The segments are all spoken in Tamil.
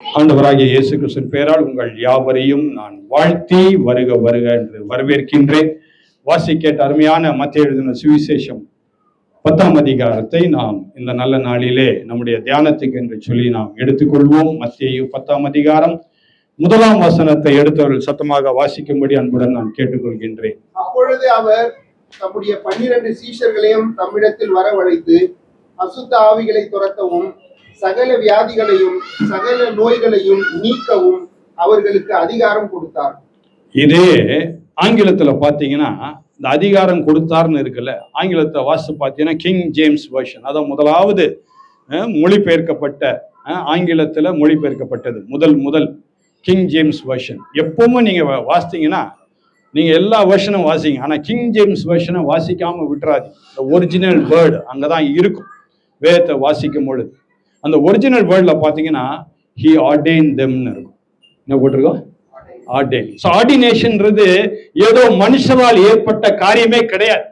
ஆண்டவராகிய இயேசு கிறிஸ்துவின் பெயரால் உங்கள் யாவரையும் நான் வாழ்த்தி வருக வருக என்று வரவேற்கின்றேன். வாசி அருமையான மத்திய எழுதின சுவிசேஷம் பத்தாம் அதிகாரத்தை நாம் இந்த நல்ல நாளிலே நம்முடைய தியானத்துக்கு என்று சொல்லி நாம் எடுத்துக்கொள்வோம். மத்திய பத்தாம் அதிகாரம் முதலாம் வசனத்தை எடுத்தவர்கள் சத்தமாக வாசிக்கும்படி அன்புடன் நான் கேட்டுக்கொள்கின்றேன். அப்பொழுது அவர் தம்முடைய பன்னிரண்டு சீஷர்களையும் தம்மிடத்தில் வரவழைத்து அசுத்த ஆவிகளை துரத்தவும் சகல வியாதிகளையும் சகல நோய்களையும் நீக்கவும் அவர்களுக்கு அதிகாரம் கொடுத்தார். இதே ஆங்கிலத்துல பாத்தீங்கன்னா இந்த அதிகாரம் கொடுத்தார்னு இருக்குல்ல ஆங்கிலத்தை வாசித்து பார்த்தீங்கன்னா கிங் ஜேம்ஸ் வெர்ஷன் அதான் முதலாவது மொழிபெயர்க்கப்பட்ட ஆங்கிலத்தில் மொழிபெயர்க்கப்பட்டது. முதல் முதல் கிங் ஜேம்ஸ் வெர்ஷன் எப்பவுமே நீங்கள் வாசித்தீங்கன்னா நீங்கள் எல்லா வேர்ஷனும் வாசிங்க. ஆனால் கிங் ஜேம்ஸ் வெர்ஷனை வாசிக்காமல் விட்டுறாதீங்க. இந்த ஒரிஜினல் வேர்டு அங்கே தான் இருக்கும். வேதத்தை வாசிக்கும் பொழுது. அந்த ஒரிஜினல் வேர்டில் பார்த்தீங்கன்னா ஹி ஆர்டேன் தெம்னு இருக்கும். என்ன போட்டிருக்கோம்? ஆர்டெயின் ஸோ ஆர்டினேஷன்ன்றது ஏதோ மனுஷரால் ஏற்பட்ட காரியமே கிடையாது.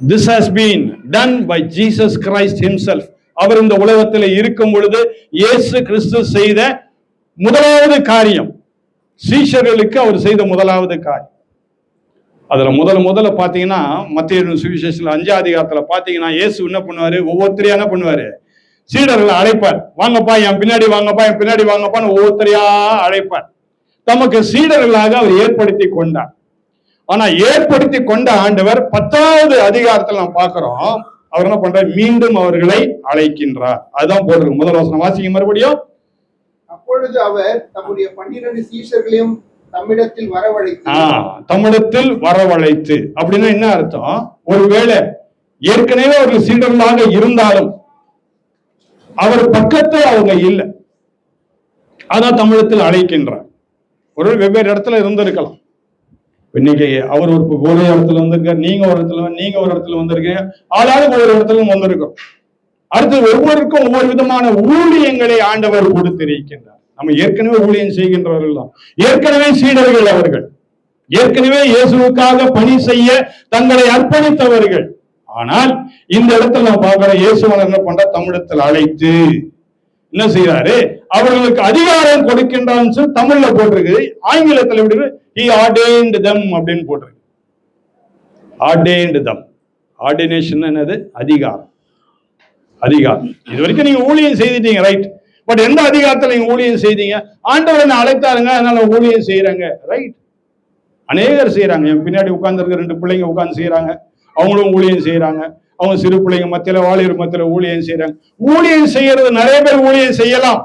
This has been done by Jesus Christ himself அவர் இந்த உலகத்தில் இருக்கும் பொழுது இயேசு கிறிஸ்து செய்த முதலாவது காரியம். சீஷர்களுக்கு அவர் செய்த முதலாவது காரியம். அதில் முதல்ல முதல்ல பார்த்தீங்கன்னா மத்திய சுவிசேஷத்துல அஞ்சாவது காலத்தில் பார்த்தீங்கன்னா இயேசு என்ன பண்ணுவார்? ஒவ்வொருத்தரையும் என்ன பண்ணுவார்? சீடர்களை அழைப்பார். வாங்கப்பா என் பின்னாடி வாங்கப்பா என் பின்னாடி வாங்கப்பான்னு ஒவ்வொருத்தரையா அழைப்பார். தமக்கு சீடர்களாக அவர் ஏற்படுத்தி கொண்டார். ஆனா ஏற்படுத்தி கொண்ட ஆண்டவர் பத்தாவது அதிகாரத்துல நாம் பார்க்கிறோம். அவர் என்ன பண்றார்? மீண்டும் அவர்களை அழைக்கின்றார். அதுதான் போட்டிருக்கு முதல் வசனம். வாசிங்க மறுபடியும். அப்பொழுது அவர் தம்முடைய பன்னிரண்டு சீஷர்களையும் தம்மிடத்தில் வரவழைத்து ஆ, தம்மிடத்தில் வரவழைத்து. அப்படின்னா என்ன அர்த்தம்? ஒருவேளை ஏற்கனவே ஒரு சீடர்களாக இருந்தாலும் அவர் பக்கத்தில் அவங்க இல்லை. அதான் தமிழத்தில் அழைக்கின்றார். ஒரு வெவ்வேறு இடத்துல இருந்திருக்கலாம். இன்னைக்கு அவர் ஒரு ஒரு இடத்துல வந்திருக்கார் நீங்க ஒரு இடத்துல நீங்க ஒரு இடத்துல வந்திருக்கீங்க ஆளாளுக்கு ஒவ்வொரு இடத்துல வந்திருக்கோம் அடுத்து ஒவ்வொருக்கும் ஒவ்வொரு விதமான ஊழியங்களை ஆண்டவர் கொடுத்திருக்கின்றார். நம்ம ஏற்கனவே ஊழியம் செய்கின்றவர்கள் தான் ஏற்கனவே சீடர்கள் அவர்கள். ஏற்கனவே இயேசுவுக்காக பணி செய்ய தங்களை அர்ப்பணித்தவர்கள். ஆனால் இந்த இடத்துல நம்ம பார்க்கிற இயேசுவன் என்ன பண்ற தமிழத்தில் அழைத்து என்ன செய்யறாரு அவர்களுக்கு அதிகாரம் கொடுக்கின்றான்னு சொல்லி தமிழ்ல போட்டிருக்கு. ஆங்கிலத்தில் எப்படி ஹி ஆர்டேன்ட் தம் அப்படின்னு போட்டிருக்கு. ஆர்டேன்ட் தம் ஆர்டினேஷன் என்னது? அதிகாரம். அதிகாரம். இது வரைக்கும் நீங்க ஊழியம் செய்துட்டீங்க ரைட் பட் எந்த அதிகாரத்தில் நீங்க ஊழியம் செய்தீங்க? ஆண்டவர் என்ன அழைத்தாருங்க அதனால ஊழியம் செய்யறாங்க ரைட் அநேகர் செய்யறாங்க. என் பின்னாடி உட்கார்ந்துருக்க ரெண்டு பிள்ளைங்க உட்கார்ந்து செய்யறாங்க. அவங்களும் ஊழியம் செய்யறாங்க அவங்க சிறு பிள்ளைங்க மத்தியில வாலிபர் மத்தியில ஊழியம் செய்யறாங்க ஊழியம் செய்யறது நிறைய பேர் ஊழியம் செய்யலாம்.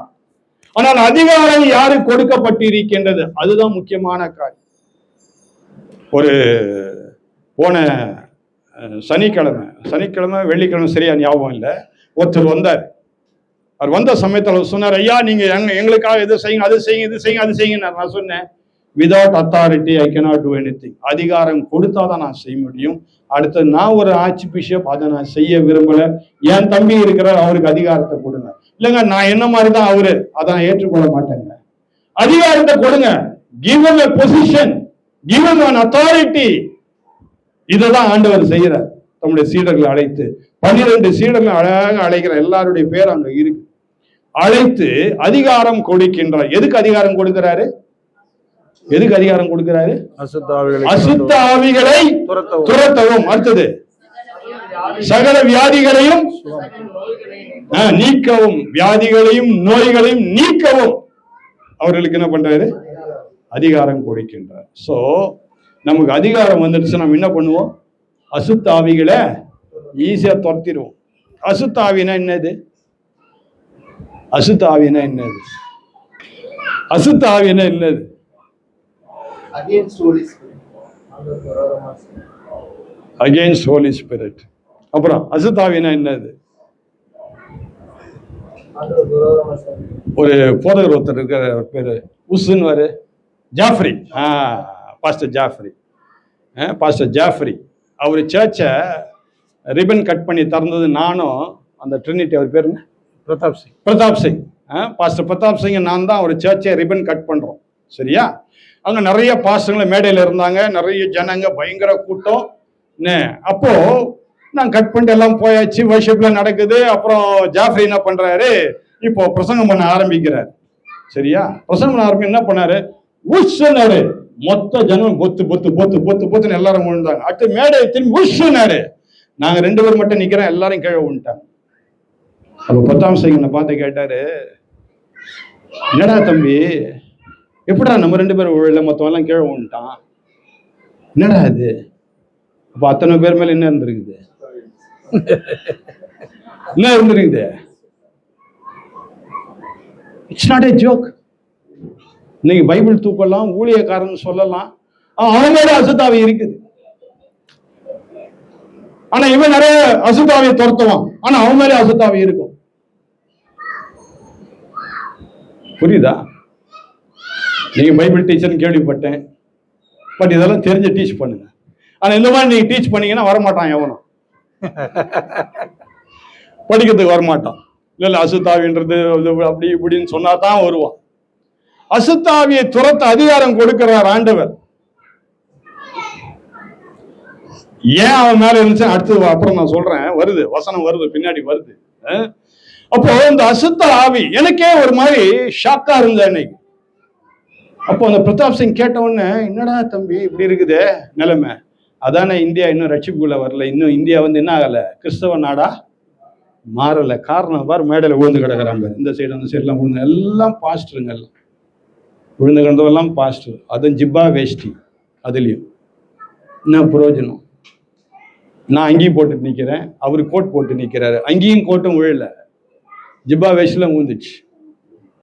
ஆனால் அதிகாரம் யாரு கொடுக்கப்பட்டிருக்கின்றது? அதுதான் முக்கியமான காரியம். ஒரு போன சனிக்கிழமை சனிக்கிழமை வெள்ளிக்கிழமை சரியா ஞாபகம் இல்லை. ஒருத்தர் வந்தார். அவர் வந்த சமயத்தில் அவர் சொன்னார் ஐயா நீங்க எங்க எங்களுக்காக இது செய்யுங்க அது செய்யுங்க இது செய்யுங்க அது செய்யுங்க நான் சொன்னேன் without authority I cannot do anything அதிகாரம் கொடுத்தா தான் நான் செய்ய முடியும். அடுத்து நான் ஒரு ஆட்சி பிஷப் அதை நான் செய்ய விரும்பலை. என் தம்பி இருக்கிறார் அவருக்கு அதிகாரத்தை கொடுங்க. இல்லைங்க நான் என்ன மாதிரி தான் அவரு அதை நான் ஏற்றுக்கொள்ள மாட்டேங்க. அதிகாரத்தை கொடுங்க. Given a position given an authority இதைதான் ஆண்டவர் செய்யறார் தம்முடைய சீடர்களை அழைத்து பன்னிரண்டு சீடர்களை அழகாக அழைக்கிற எல்லாருடைய பேர் அங்க இருக்கு. அழைத்து அதிகாரம் கொடுக்கின்றார். எதுக்கு அதிகாரம் கொடுக்கிறாரு? எதுக்கு அதிகாரம் கொடுக்கிறாரு? அசுத்த ஆவிகளை அசுத்த ஆவிகளை துரத்தவும். அடுத்தது சகல வியாதிகளையும் நீக்கவும். வியாதிகளையும் நோய்களையும் நீக்கவும். அவர்களுக்கு என்ன பண்றாரு? அதிகாரம் கொடுக்கின்றார். சோ நமக்கு அதிகாரம் வந்துடுச்சு நம்ம என்ன பண்ணுவோம்? அசுத்த ஆவிகளை ஈஸியா துரத்திடுவோம். அசுத்த ஆவினா என்னது? அசுத்த ஆவினா என்னது? அசுத்த ஆவினா என்னது. அகெயின்ஸ்ட் ஹோலி ஸ்பிரிட் அப்புறம் அசுத்தாவினா என்னது? ஒரு போதகர் ஒருத்தர் இருக்கிற அவர் பேரு உஸ்ன்னு வரு. Jafri. A pastor Jafri. A, pastor Jafri. அவர் சர்ச்சை ரிப்பன் கட் பண்ணி திறந்தது நானும் அந்த ட்ரினிட்டி அவர் பேருங்க பிரதாப் சிங். பிரதாப் சிங். ஆ, பாஸ்டர் பிரதாப் சிங் நான் தான் ஒரு சர்ச்சை ரிப்பன் கட் பண்றோம். சரியா? அங்க நிறைய பாசங்களை மேடையில் இருந்தாங்க. நிறைய ஜனங்க பயங்கர கூட்டம். என்ன, அப்போ நான் கட் பண்ணிட்டு எல்லாம் போயாச்சு. வர்ஷிப்ல நடக்குது. அப்புறம் ஜாஃப்ரி என்ன பண்றாரு? இப்போ பிரசங்கம் பண்ண ஆரம்பிக்கிறார். சரியா? பிரசங்கம் பண்ண ஆரம்பி என்ன பண்ணாரு? உஷ்னாரு மொத்த ஜனம் பொத்து பொத்து பொத்து பொத்து பொத்துன்னு எல்லாரும் விழுந்தாங்க அடுத்து மேடை திரும்பி உஷ்னாரு நாங்க ரெண்டு பேர் மட்டும் நிக்கிறோம். எல்லாரும் கீழே விழுந்துட்டாங்க. அப்ப பத்தாம் சிங்கனை பார்த்து கேட்டாரு என்னடா தம்பி எப்படா நம்ம ரெண்டு பேரும் ஊழல மொத்தம் எல்லாம் கீழே விழுந்துட்டான்? என்னடா இது? அப்போ அத்தனை பேர் மேலே என்ன இருந்திருக்குது? என்ன இருந்திருக்குது? இட்ஸ் நாட் ஏ ஜோக் இன்னைக்கு பைபிள் தூக்கலாம் ஊழியக்காரன் சொல்லலாம். அவனோட அவன் அசுத்தாவி இருக்குது. ஆனா இவன் நிறைய அசுத்தாவியை துரத்துவான். ஆனா அவன் மேலே அசுத்தாவி இருக்கும். புரியுதா? நீங்கள் பைபிள் டீச்சர்னு கேள்விப்பட்டேன். பட் இதெல்லாம் தெரிஞ்சு டீச் பண்ணுங்க. ஆனால் இந்த மாதிரி நீங்கள் டீச் பண்ணீங்கன்னா வரமாட்டான் எவனும். படிக்கிறதுக்கு வரமாட்டான். இல்லை அசுத்தாவின்றது இது அப்படி இப்படின்னு சொன்னா தான் வருவான். அசுத்தாவியை துரத்த அதிகாரம் கொடுக்கிறார் ஆண்டவர். ஏன் அவன் மேல இருந்துச்சு? அடுத்தது அப்புறம் நான் சொல்றேன். வருது வசனம் வருது பின்னாடி வருது. அப்போ இந்த அசுத்த ஆவி எனக்கே ஒரு மாதிரி ஷாக்கா இருந்தேன் இன்னைக்கு அப்போ அந்த பிரதாப் சிங் கேட்டவுடனே என்னடா தம்பி இப்படி இருக்குது? நிலைமை. அதானே இந்தியா இன்னும் ரட்சிப்புக்குள்ள வரல. இன்னும் இந்தியா வந்து என்ன ஆகலை? கிறிஸ்தவ நாடா? மாறலை. காரணம் பாரு மேடையில் விழுந்து கிடக்குறாங்க இந்த சைடு அந்த சைடுலாம் விழுந்து எல்லாம் பாஸ்டருங்க எல்லாம். விழுந்து கிடந்தவெல்லாம் பாஸ்டர் அதுவும் ஜிப்பா வேஷ்டி அதுலேயும். என்ன பிரயோஜனம் நான் அங்கேயும் போட்டு நிற்கிறேன் அவர் கோட் போட்டு நிற்கிறாரு அங்கேயும் கோட்டும் விழல ஜிப்பா வேஷ்டிலாம் விழுந்துச்சு